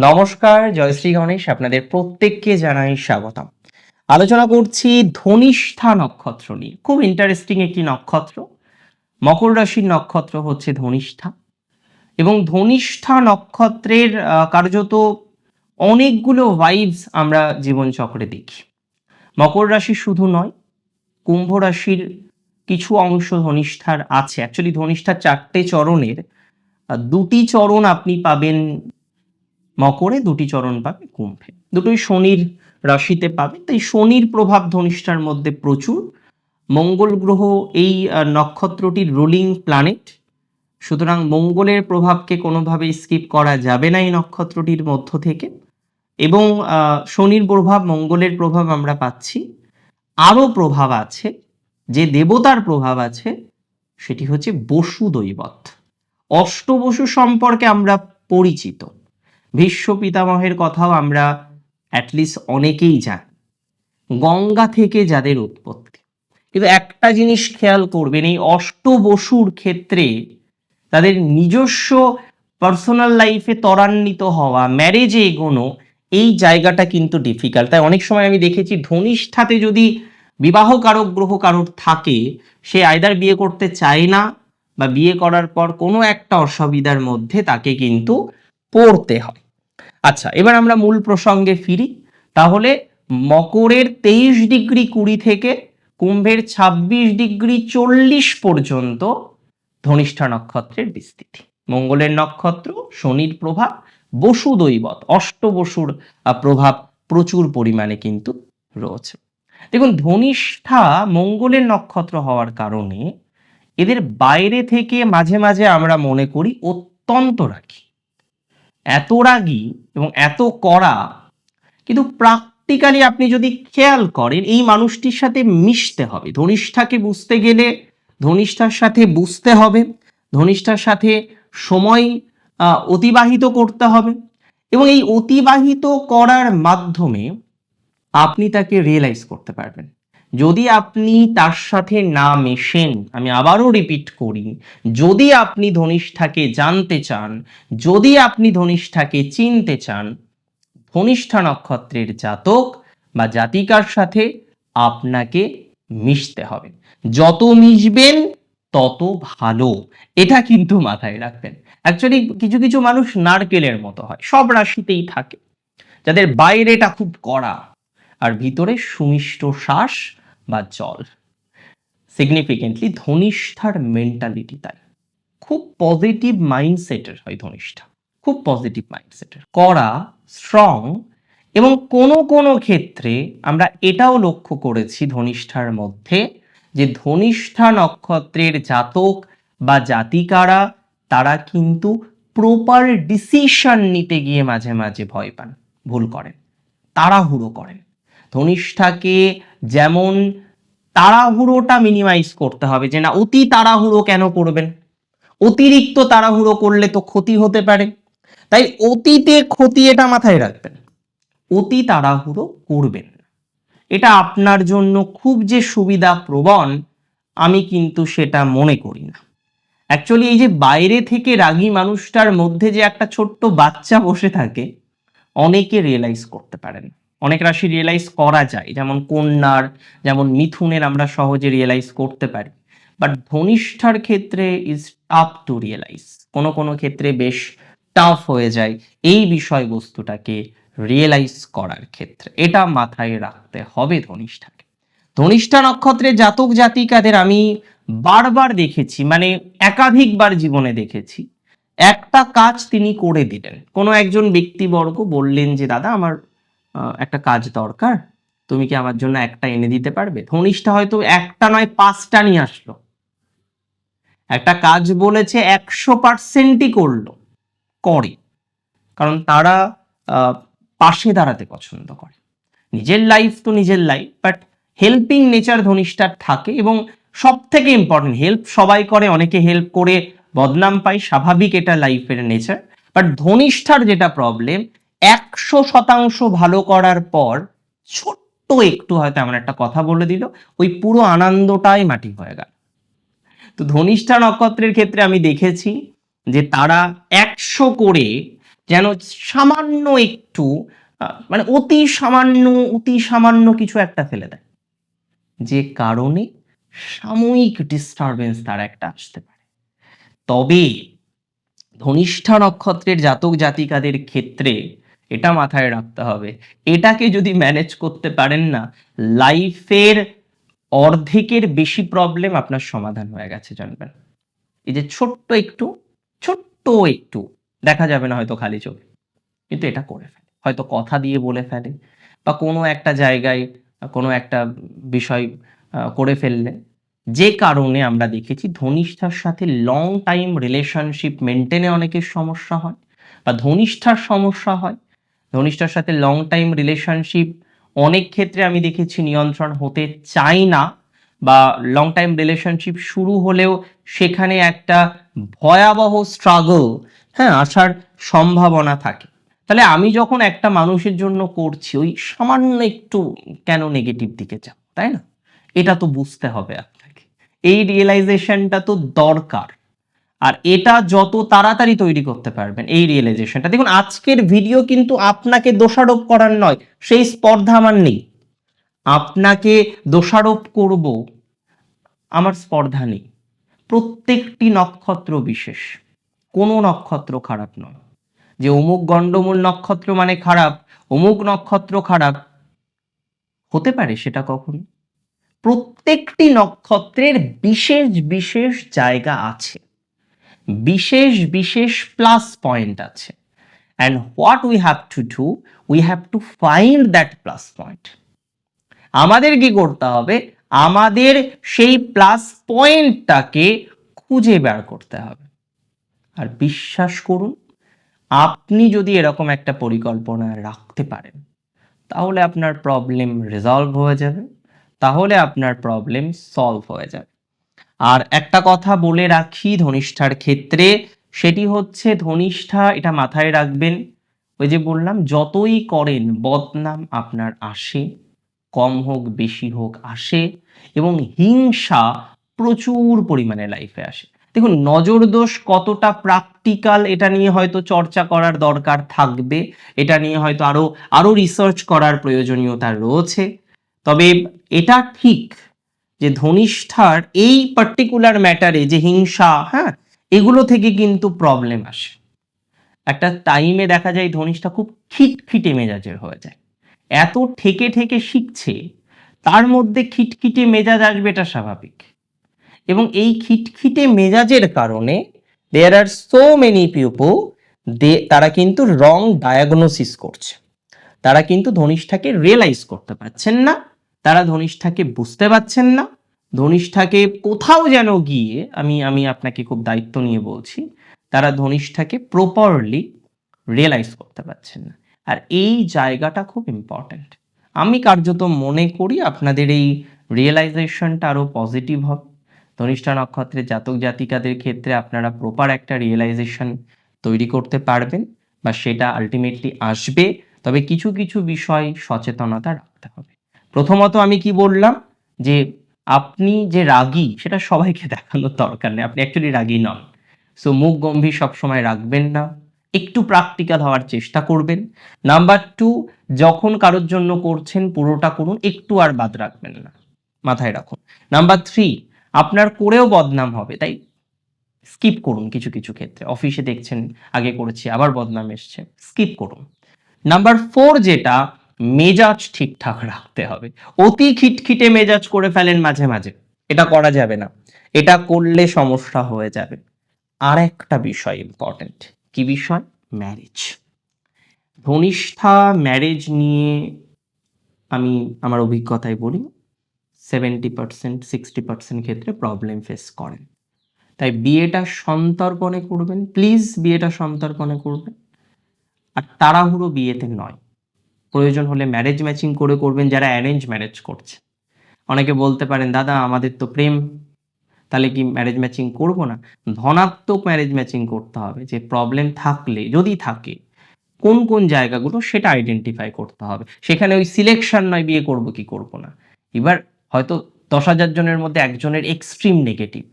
নমস্কার, জয়শ্রী গণেশ, আপনাদের প্রত্যেককে জানাই স্বাগতম। আলোচনা করছি ধনিষ্ঠা নক্ষত্র নিয়ে। খুব ইন্টারেস্টিং একটি নক্ষত্র। মকর রাশির নক্ষত্র হচ্ছে ধনিষ্ঠা। এবং ধনিষ্ঠা নক্ষত্রের কার্যত অনেকগুলো ভাইবস আমরা জীবনচক্রে দেখি। মকর রাশি শুধু নয়, কুম্ভ রাশির কিছু অংশ ধনিষ্ঠার আছে। অ্যাকচুয়ালি ধনিষ্ঠার চারটে চরণের দুটি চরণ আপনি পাবেন মকরে দুটি চরণ পাবে কুম্ভে। দুটোই শনির রাশিতে পাবে। তাই শনির প্রভাব ধনিষ্ঠার মধ্যে প্রচুর। মঙ্গল গ্রহ এই নক্ষত্রটির রুলিং প্ল্যানেট সুতরাং মঙ্গলের প্রভাবকে কোনোভাবেই স্কিপ করা যাবে না এই নক্ষত্রটির মধ্য থেকে। এবং শনির প্রভাব, মঙ্গলের প্রভাব আমরা পাচ্ছি। আরও প্রভাব আছে, যে দেবতার প্রভাব আছে, সেটি হচ্ছে বসু দৈবত। অষ্টবসু সম্পর্কে আমরা পরিচিত। ভীষ্ম পিতামহের কথাও আমরা অ্যাটলিস্ট অনেকেই জানি। গঙ্গা থেকে যাদের উৎপত্তি। কিন্তু একটা জিনিস খেয়াল করবেন, এই অষ্টবসুর ক্ষেত্রে তাদের নিজস্ব পার্সোনাল লাইফে ত্বরান্বিত হওয়া ম্যারেজে এগোনো, এই জায়গাটা কিন্তু ডিফিকাল্ট তাই অনেক সময় আমি দেখেছি ধনিষ্ঠাতে যদি বিবাহ কারক গ্রহ কারোর থাকে, সে আয়দার বিয়ে করতে চায় না বা বিয়ে করার পর কোনো একটা অসুবিধার মধ্যে তাকে কিন্তু পড়তে হয়। আচ্ছা এবার আমরা মূল প্রসঙ্গে ফিরি। তাহলে মকরের তেইশ ডিগ্রি কুড়ি থেকে কুম্ভের ছাব্বিশ ডিগ্রি চল্লিশ পর্যন্ত ধনিষ্ঠা নক্ষত্রের বিস্তৃতি। মঙ্গলের নক্ষত্র, শনির প্রভাব, বসু দৈবত অষ্টবসুর প্রভাব প্রচুর পরিমাণে কিন্তু রয়েছে। দেখুন, ধনিষ্ঠা মঙ্গলের নক্ষত্র হওয়ার কারণে এদের বাইরে থেকে মাঝে মাঝে আমরা মনে করি অত্যন্ত রাখি। এত রাগী এবং এত কড়া, কিন্তু প্র্যাকটিক্যালি আপনি যদি খেয়াল করেন, এই মানুষটির সাথে মিশতে হবে। ধনিষ্ঠাকে বুঝতে গেলে ধনিষ্ঠার সাথে বুঝতে হবে, ধনিষ্ঠার সাথে সময় অতিবাহিত করতে হবে এবং এই অতিবাহিত করার মাধ্যমে আপনি তাকে রিয়েলাইজ করতে পারবেন। যদি আপনি তার সাথে না মেশেন, আমি আবারও রিপিট করি, যদি আপনি ধনিষ্ঠাকে জানতে চান, যদি আপনি ধনিষ্ঠাকে চিনতে চান, ধনিষ্ঠা নক্ষত্রের জাতক বা জাতিকার সাথে আপনাকে মিশতে হবে। যত মিশবেন, তত ভালো। এটা কিন্তু মাথায় রাখবেন। অ্যাকচুয়ালি কিছু কিছু মানুষ নারকেলের মতো হয়, সব রাশিতেই থাকে। যাদের বাইরেটা খুব কড়া, আর ভিতরে সুমিষ্ট শ্বাস বা জল। সিগনিফিকেন্টলি ধনিষ্ঠার মেন্টালিটি তাই। খুব পজিটিভ মাইন্ডসেটের হয় ধনিষ্ঠা। খুব পজিটিভ মাইন্ডসেটের কড়া স্ট্রং এবং কোনো কোনো ক্ষেত্রে আমরা এটাও লক্ষ্য করেছি ধনিষ্ঠার মধ্যে যে ধনিষ্ঠা নক্ষত্রের জাতক বা জাতিকারা, তারা কিন্তু প্রপার ডিসিশন নিতে গিয়ে মাঝে মাঝে ভয় পান, ভুল করেন, তাড়াহুড়ো করেন। ধনিষ্ঠাকে যেমন তাড়াহুড়োটা মিনিমাইজ করতে হবে যে না, অতি তাড়াহুড়ো কেন করবেন? অতিরিক্ত তাড়াহুড়ো করলে তো ক্ষতি হতে পারে। তাই অতীতে ক্ষতি এটা মাথায় রাখবেন। অতি তাড়াহুড়ো করবেন। এটা আপনার জন্য খুব যে সুবিধা প্রবণ, আমি কিন্তু সেটা মনে করি না। অ্যাকচুয়ালি এই যে বাইরে থেকে রাগী মানুষটার মধ্যে যে একটা ছোট্ট বাচ্চা বসে থাকে, অনেকে রিয়েলাইজ করতে পারেন। অনেক রাশি রিয়েলাইজ করা যায়, যেমন কন্যার, যেমন মিথুনের আমরা সহজে রিয়েলাইজ করতে পারি। বাট ধনিষ্ঠার ক্ষেত্রে ইজ টাফ টু রিয়েলাইজ কোনো কোনো ক্ষেত্রে বেশ টাফ হয়ে যায় এই বিষয়বস্তুটাকে রিয়েলাইজ করার ক্ষেত্রে। এটা মাথায় রাখতে হবে ধনিষ্ঠাকে। ধনিষ্ঠা নক্ষত্রে জাতক জাতিকাদের আমি বারবার দেখেছি মানে একাধিকবার জীবনে দেখেছি। একটা কাজ তিনি করে দিলেন। কোনো একজন ব্যক্তিবর্গ বললেন যে, দাদা, আমার একটা কাজ দরকার। তুমি কি আমার জন্য একটা এনে দিতে পারবে? ধনিষ্ঠা হয়তো একটা নয়, পাঁচটা নিয়ে আসলো। একটা কাজ বলেছে একশো পার্সেন্টই করল, করে। কারণ তারা পাশে দাঁড়াতে পছন্দ করে। নিজের লাইফ তো নিজের লাইফ বাট হেল্পিং নেচার ধনিষ্ঠার থাকে এবং সব থেকে ইম্পর্টেন্ট হেল্প সবাই করে, অনেকে হেল্প করে বদনাম পায়, স্বাভাবিক এটা লাইফের নেচার বাট ধনিষ্ঠার যেটা প্রবলেম একশো শতাংশ ভালো করার পর ছোট্ট একটু হয়তো এমন একটা কথা বলে দিল, ওই পুরো আনন্দটাই মাটি হয়ে গেল। তো ধনিষ্ঠা নক্ষত্রের ক্ষেত্রে আমি দেখেছি যে তারা একশো করে যেন সামান্য একটু মানে অতি সামান্য অতি সামান্য কিছু একটা ফেলে দেয়। যে কারণে সাময়িক ডিস্টারবেন্স তার একটা আসতে পারে। তবে ধনিষ্ঠা নক্ষত্রের জাতক জাতিকাদের ক্ষেত্রে এটা মাথায় রাখতে হবে। এটাকে যদি ম্যানেজ করতে পারেন না লাইফের অর্ধেকের বেশি প্রবলেম আপনার সমাধান হয়ে গেছে, জানবেন। এই যে ছোট্ট একটু ছোট্ট একটু, দেখা যাবে না হয়তো খালি চোখে। কিন্তু এটা করে ফেলে। হয়তো কথা দিয়ে বলে ফেলে, বা কোনো একটা জায়গায় কোনো একটা বিষয় করে ফেললে। যে কারণে আমরা দেখেছি ধনিষ্ঠার সাথে লং টাইম রিলেশনশিপ মেনটেনে অনেকের সমস্যা হয়, বা ধনিষ্ঠার সমস্যা হয় ধনিষ্ঠার সাথে লং টাইম রিলেশনশিপ অনেক ক্ষেত্রে আমি দেখেছি নিয়ন্ত্রণ হতে চাই না বা লং টাইম রিলেশনশিপ শুরু হলেও সেখানে একটা ভয়াবহ স্ট্রাগল হ্যাঁ আসার সম্ভাবনা থাকে। তাহলে আমি যখন একটা মানুষের জন্য করছি, ওই সামান্য একটু কেন নেগেটিভ দিকে যাও তাই না? এটা তো বুঝতে হবে আপনাকে। এই রিয়েলাইজেশনটা তো দরকার। আর এটা যত তাড়াতাড়ি তৈরি করতে পারবেন, এই রিয়েলাইজেশনটা দেখুন, আজকের ভিডিও কিন্তু আপনাকে দোষারোপ করার নয়, সেই স্পর্ধা আমার নেই। আপনাকে দোষারোপ করব, আমার স্পর্ধা নেই। প্রত্যেকটি নক্ষত্র বিশেষ, কোনো নক্ষত্র খারাপ নয়। যে অমুক গণ্ডমূল নক্ষত্র মানে খারাপ, অমুক নক্ষত্র খারাপ, হতে পারে সেটা কখন। প্রত্যেকটি নক্ষত্রের বিশেষ বিশেষ জায়গা আছে। বিশেষ বিশেষ প্লাস পয়েন্ট আছে। And what we have to do we have to find that plus point আমাদের কি করতে হবে? আমাদের সেই প্লাস পয়েন্টটাকে খুঁজে বের করতে হবে। আর বিশ্বাস করুন, আপনি যদি এরকম একটা পরিকল্পনা রাখতে পারেন, তাহলে আপনার প্রবলেম রিজলভ হয়ে যাবে। তাহলে আপনার প্রবলেম সলভ হয়ে যাবে। আর একটা কথা বলে রাখি ধনিষ্ঠার ক্ষেত্রে, সেটি হচ্ছে ধনিষ্ঠা এটা মাথায় রাখবেন। ওই যে বললাম, যতই করেন বদনাম আপনার আসে, কম হোক, বেশি হোক, আসে এবং হিংসা প্রচুর পরিমাণে লাইফে আসে। দেখুন নজর দোষ কতটা প্র্যাকটিক্যাল এটা নিয়ে হয়তো চর্চা করার দরকার থাকবে, এটা নিয়ে হয়তো আরও আরও রিসার্চ করার প্রয়োজনীয়তা রয়েছে। তবে এটা ঠিক যে ধনিষ্ঠার এই পার্টিকুলার ম্যাটারে যে হিংসা হ্যাঁ এগুলো থেকে কিন্তু প্রবলেম আসে। একটা টাইমে দেখা যায় ধনিষ্ঠা খুব খিটখিটে মেজাজের হয়ে যায়। এত ঠেকে ঠেকে শিখছে, তার মধ্যে খিটখিটে মেজাজ আসবে এটা স্বাভাবিক। এবং এই খিটখিটে মেজাজের কারণে there are so many people they তারা কিন্তু রং ডায়াগনোসিস করছে। তারা কিন্তু ধনিষ্ঠাকে রিয়েলাইজ করতে পারছেন না। তারা ধনিষ্ঠাকে বুঝতে পারছেন না। ধনিষ্ঠাকে কোথাও যেন গিয়ে আমি আমি আপনাকে খুব দায়িত্ব নিয়ে বলছি, তারা ধনিষ্ঠাকে প্রপারলি রিয়েলাইজ করতে পারছেন না। আর এই জায়গাটা খুব ইম্পর্ট্যান্ট আমি কার্যত মনে করি আপনাদের এই রিয়েলাইজেশনটা আরও পজিটিভ হবে। ধনিষ্ঠা নক্ষত্রের জাতক জাতিকাদের ক্ষেত্রে আপনারা প্রপার একটা রিয়েলাইজেশন তৈরি করতে পারবেন বা সেটা আলটিমেটলি আসবে। তবে কিছু কিছু বিষয় সচেতনতা রাখতে হবে। প্রথমত আমি কি বললাম? যে আপনি যে রাগী, সেটা সবাইকে দেখানোর দরকার নেই। আপনি অ্যাকচুয়ালি রাগী নন। সো মুখ গম্ভীর সবসময় রাখবেন না। একটু প্র্যাকটিক্যাল হওয়ার চেষ্টা করবেন। নাম্বার টু যখন কারোর জন্য করছেন, পুরোটা করুন। একটু আর বাদ রাখবেন না। মাথায় রাখুন। নাম্বার থ্রি আপনার করেও বদনাম হবে। তাই স্কিপ করুন কিছু কিছু ক্ষেত্রে। অফিসে দেখছেন, আগে করেছি, আবার বদনাম এসছে। স্কিপ করুন। নাম্বার ফোর যেটা মেজাজ ঠিকঠাক রাখতে হবে। অতি খিটখিটে মেজাজ করে ফেলেন মাঝে মাঝে। এটা করা যাবে না। এটা করলে সমস্যা হয়ে যাবে। আর একটা বিষয় ইম্পর্টেন্ট কি বিষয়? ম্যারেজ ধনিষ্ঠা ম্যারেজ নিয়ে আমি আমার অভিজ্ঞতায় বলি সেভেন্টি পার্সেন্ট সিক্সটি পার্সেন্ট ক্ষেত্রে প্রবলেম ফেস করেন। তাই বিয়েটা সন্তর্পণে করবেন। প্লিজ বিয়েটা সন্তর্পণে করবেন। আর তাড়াহুড়ো বিয়েতে নয়। প্রয়োজন হলে ম্যারেজ ম্যাচিং করে করবেন যারা অ্যারেঞ্জ ম্যারেজ করছে। অনেকে বলতে পারেন, দাদা, আমাদের তো প্রেম, তাহলে কি ম্যারেজ ম্যাচিং করব না? ধনাত্মক ম্যারেজ ম্যাচিং করতে হবে, যে প্রবলেম থাকলে, যদি থাকে, কোন কোন জায়গাগুলো সেটা আইডেন্টিফাই করতে হবে। সেখানে ওই সিলেকশন নয়, বিয়ে করব কি করব না। এবার হয়তো দশ হাজার জনের মধ্যে একজনের এক্সট্রিম নেগেটিভ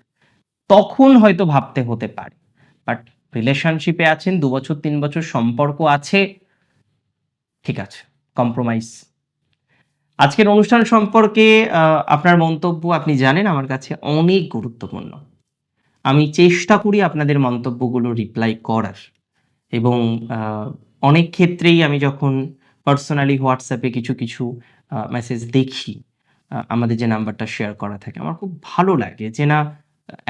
তখন হয়তো ভাবতে হতে পারে। বাট রিলেশনশিপে আছেন, দু বছর, তিন বছর সম্পর্ক আছে ঠিক আছে কম্প্রোমাইজ আজকের অনুষ্ঠান সম্পর্কে আপনার মন্তব্য আপনি জানেন আমার কাছে অনেক গুরুত্বপূর্ণ। আমি চেষ্টা করি আপনাদের মন্তব্যগুলো রিপ্লাই করার এবং অনেক ক্ষেত্রেই আমি যখন পার্সোনালি হোয়াটসঅ্যাপে কিছু কিছু মেসেজ দেখি আমাদের যে নাম্বারটা শেয়ার করা থাকে, আমার খুব ভালো লাগে যে না,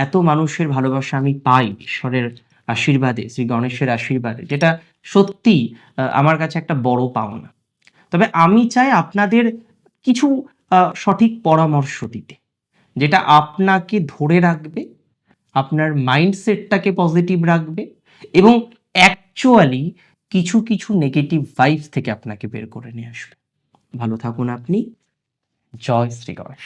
এত মানুষের ভালোবাসা আমি পাই ঈশ্বরের আশীর্বাদে, শ্রী গণেশের আশীর্বাদে, যেটা সত্যি আমার কাছে একটা বড় পাওনা। তবে আমি চাই আপনাদের কিছু সঠিক পরামর্শ দিতে, যেটা আপনাকে ধরে রাখবে, আপনার মাইন্ডসেটটাকে পজিটিভ রাখবে এবং অ্যাকচুয়ালি কিছু কিছু নেগেটিভ ভাইবস থেকে আপনাকে বের করে নিয়ে আসবে। ভালো থাকুন আপনি। জয় শ্রী গণেশ।